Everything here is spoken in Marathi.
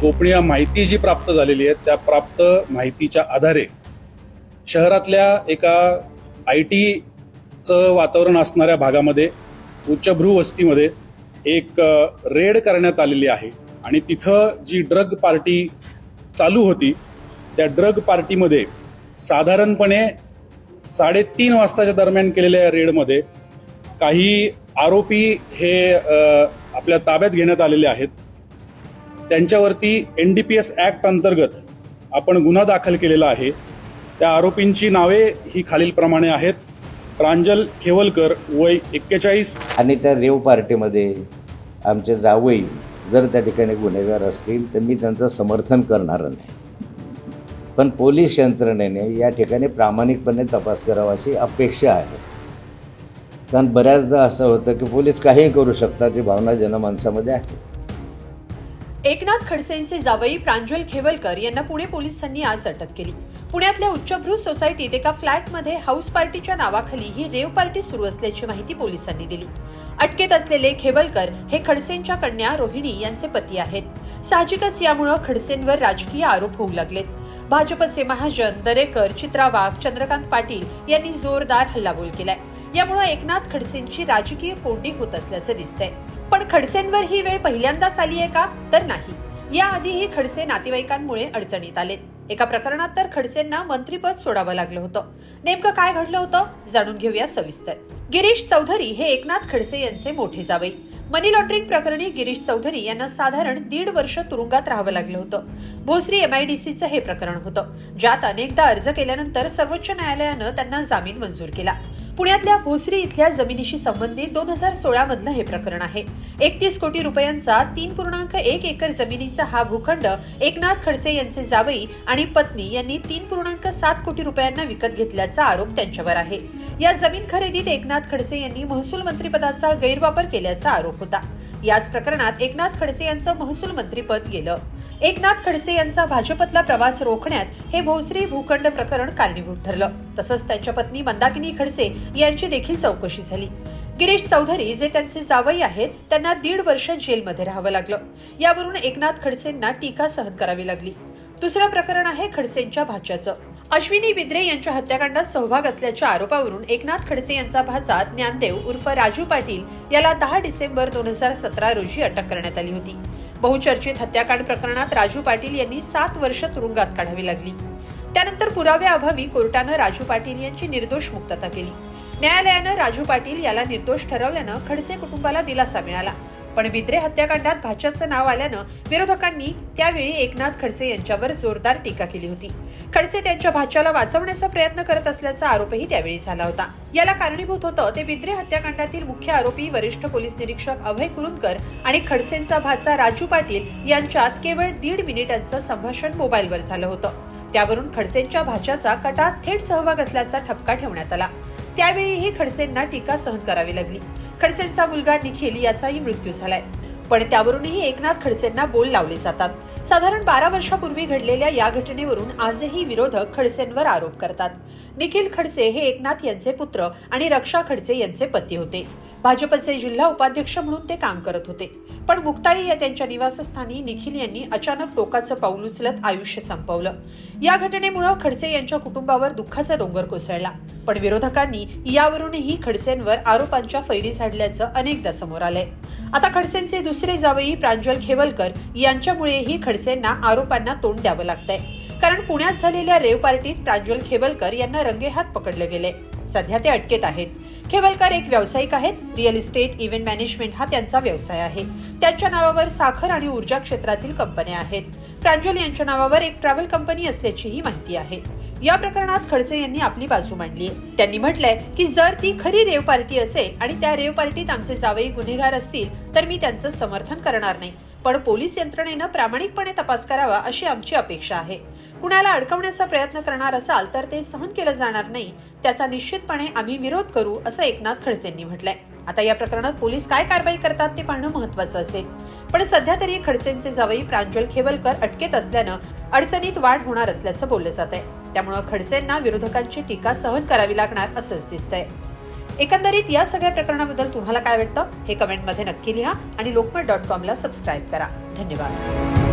गोपनीय माहिती जी प्राप्त झालेली आहे त्या प्राप्त माहितीच्या आधारे शहरातल्या एका आय टीचं वातावरण असणाऱ्या भागामध्ये उच्चभ्रू वस्तीमध्ये एक रेड करण्यात आलेली आहे. आणि तिथं जी ड्रग पार्टी चालू होती त्या ड्रग पार्टीमध्ये साधारणपणे साडेतीन वाजताच्या दरम्यान केलेल्या या रेडमध्ये काही आरोपी हे आपल्या ताब्यात घेण्यात आलेले आहेत. त्यांच्यावरती N D P S act अंतर्गत आपण गुन्हा दाखल केलेला आहे. त्या आरोपींची नावे ही खालीलप्रमाणे आहेत. प्रांजल खेवलकर वय एक्केचाळीस. आणि त्या रेव पार्टीमध्ये आमचे जावई जर त्या ठिकाणी गुन्हेगार असतील तर मी त्यांचं समर्थन करणार नाही. पण पोलीस यंत्रणेने या ठिकाणी प्रामाणिकपणे तपास करावा अशी अपेक्षा आहे. कारण बऱ्याचदा असं होतं की पोलीस काहीही करू शकतात ही भावना जनमानसामध्ये आहे. एकनाथ खडसेंचे जावई प्रांजल खेवलकर यांना पुणे पोलिसांनी आज अटक केली. पुण्यातल्या उच्चभ्रू सोसायटीत एका फ्लॅटमध्ये हाऊस पार्टीच्या नावाखाली ही रेव पार्टी सुरू असल्याची माहिती पोलिसांनी दिली. अटकेत असलेले खेवलकर हे खडसेंच्या कन्या रोहिणी यांचे पती आहेत. साहजिकच यामुळे खडसेंवर राजकीय आरोप होऊ लागलेत. भाजपचे महाजन दरेकर चित्रा वाघ चंद्रकांत पाटील यांनी जोरदार हल्लाबोल केलाय. यामुळे एकनाथ खडसेंची राजकीय कोंडी होत असल्याचं दिसतंय. पण खडसेंवर ही वेळ पहिल्यांदाच आली आहे का? तर नाही. याआधीही खडसे नातेवाईकांमुळे अडचणीत आले. एका प्रकरणात तर खडसेंना मंत्रीपद सोडावं लागलं होतं. नेमकं काय घडलं होतं? जाणून घेऊया सविस्तर. गिरीश चौधरी हे एकनाथ खडसे यांचे मोठे जावई. मनी लॉन्ड्रिंग प्रकरणी गिरीश चौधरी यांना साधारण दीड वर्ष तुरुंगात राहावं लागलं होतं. भोसरी एमआयडीसीचं हे प्रकरण होतं. ज्यात अनेकदा अर्ज केल्यानंतर सर्वोच्च न्यायालयानं त्यांना जामीन मंजूर केला. पुण्यातल्या भोसरी इथल्या जमिनीशी संबंधित दोन हजार सोळा मधलं हे प्रकरण आहे. एकतीस कोटी रुपयांचा तीन पूर्णांक एक एकर जमिनीचा हा भूखंड एकनाथ खडसे यांचे जावई आणि पत्नी यांनी तीन पूर्णांक सात कोटी रुपयांना विकत घेतल्याचा आरोप त्यांच्यावर आहे. या जमीन खरेदीत एकनाथ खडसे यांनी महसूल मंत्रीपदाचा गैरवापर केल्याचा आरोप होता. याच प्रकरणात एकनाथ खडसे यांचं महसूल मंत्रीपद गेलं. एकनाथ खडसे यांचा भाजपतला प्रवास रोखण्यात हे भोसरी भूखंड प्रकरण कारणीभूत ठरलं. तसंच त्यांच्या पत्नी मंदाकिनी खडसे यांची देखील चौकशी झाली. गिरीश चौधरी जे त्यांचे जावई आहेत त्यांना दीड वर्ष जेलमध्ये राहावं लागलं. यावरून एकनाथ खडसेंना टीका सहन करावी लागली. दुसरं प्रकरण आहे खडसेंच्या भाच्याचं. अश्विनी बिद्रे यांच्या हत्याकांडात सहभाग असल्याच्या आरोपावरून एकनाथ खडसे यांचा भाचा ज्ञानदेव उर्फ राजू पाटील याला दहा डिसेंबर दोन हजार सतरा रोजी अटक करण्यात आली होती. बहुचर्चित हत्याकांड प्रकरणात राजू पाटील यांनी सात वर्ष तुरुंगात काढावी लागली. त्यानंतर पुराव्याअभावी कोर्टानं राजू पाटील यांची निर्दोष मुक्तता केली. न्यायालयानं राजू पाटील याला निर्दोष ठरवल्यानं खडसे कुटुंबाला दिलासा मिळाला. पण बिद्रे हत्याकांडात भाजपचं नाव आल्यानं विरोधकांनी त्यावेळी एकनाथ खडसे यांच्यावर जोरदार टीका केली होती. खडसे त्यांच्या भाच्याला वाचवण्याचा प्रयत्न करत असल्याचा आरोपही त्यावेळी झाला होता. याला कारणीभूत होतं ते बिद्रे हत्याकांडातील मुख्य आरोपी वरिष्ठ पोलीस निरीक्षक अभय कुरुंदकर आणि खडसेंचा भाचा राजू पाटील यांच्यात केवळ दीड मिनिटांचं संभाषण मोबाईलवर झालं होतं. त्यावरून खडसेंच्या भाच्याचा कटात थेट सहभाग असल्याचा ठपका ठेवण्यात आला. त्यावेळीही खडसेंना टीका सहन करावी लागली. खडसेंचा मुलगा निखिल याचाही मृत्यू झालाय. पण त्यावरूनही एकनाथ खडसेंना बोल लावले जातात. साधारण बारा वर्षापूर्वी घडलेल्या या घटनेवरून आजही विरोधक खडसेंवर आरोप करतात. निखिल खडसे हे एकनाथ यांचे पुत्र आणि रक्षा खडसे यांचे पती होते. भाजपचे जिल्हा उपाध्यक्ष म्हणून ते काम करत होते. पण मुक्ताई या त्यांच्या निवासस्थानी निखिल यांनी अचानक टोकाचं पाऊल उचलत आयुष्य संपवलं. या घटनेमुळे खडसे यांच्या कुटुंबावर दुःखाचा डोंगर कोसळला. पण विरोधकांनी यावरूनही खडसेंवर आरोपांच्या फैरी झाडल्याचं अनेकदा समोर आलंय. आता खडसेंचे दुसरे जावई प्रांजल खेवलकर यांच्यामुळेही खडसेंना आरोपांना तोंड द्यावं लागतंय. कारण पुण्यात झालेल्या रेव पार्टीत प्रांजल खेवलकर यांना रंगेहात पकडले गेले सध्या ते अटकेत आहेत. खेवलकर एक व्यावसायिक आहेत. रिअल इस्टेट इव्हेंट मॅनेजमेंट हा त्यांचा व्यवसाय आहे. त्यांच्या नावावर साखर आणि ऊर्जा क्षेत्रातील कंपन्या आहेत. प्रांजल यांच्या नावावर एक ट्रॅव्हल कंपनी असल्याचीही माहिती आहे. या प्रकरणात खडसे यांनी आपली बाजू मांडली आहे. त्यांनी म्हटलंय की जर ती खरी रेव पार्टी असेल आणि त्या रेव पार्टीत आमचे जावई गुन्हेगार असतील तर मी त्यांचं समर्थन करणार नाही. पण पोलीस यंत्रणेनं प्रामाणिकपणे तपास करावा अशी आमची अपेक्षा आहे. कुणाला अडकवण्याचा प्रयत्न करणार असाल तर ते सहन केलं जाणार नाही. त्याचा निश्चितपणे आम्ही विरोध करू असं एकनाथ खडसेंनी म्हटलंय. आता या प्रकरणात पोलीस काय कारवाई करतात ते पाहणं महत्वाचं असेल. पण सध्या तरी खडसेंचे जावई प्रांजल खेवलकर अटकेत असल्यानं अडचणीत वाढ होणार असल्याचं बोललं जात आहे. त्यामुळं खडसेंना विरोधकांची टीका सहन करावी लागणार असंच दिसतंय. एकंदरीत या सगळ्या प्रकरणाबद्दल तुम्हाला काय वाटतं? हे कमेंटमध्ये नक्की लिहा आणि लोकमत डॉट कॉमला सबस्क्राईब करा. धन्यवाद.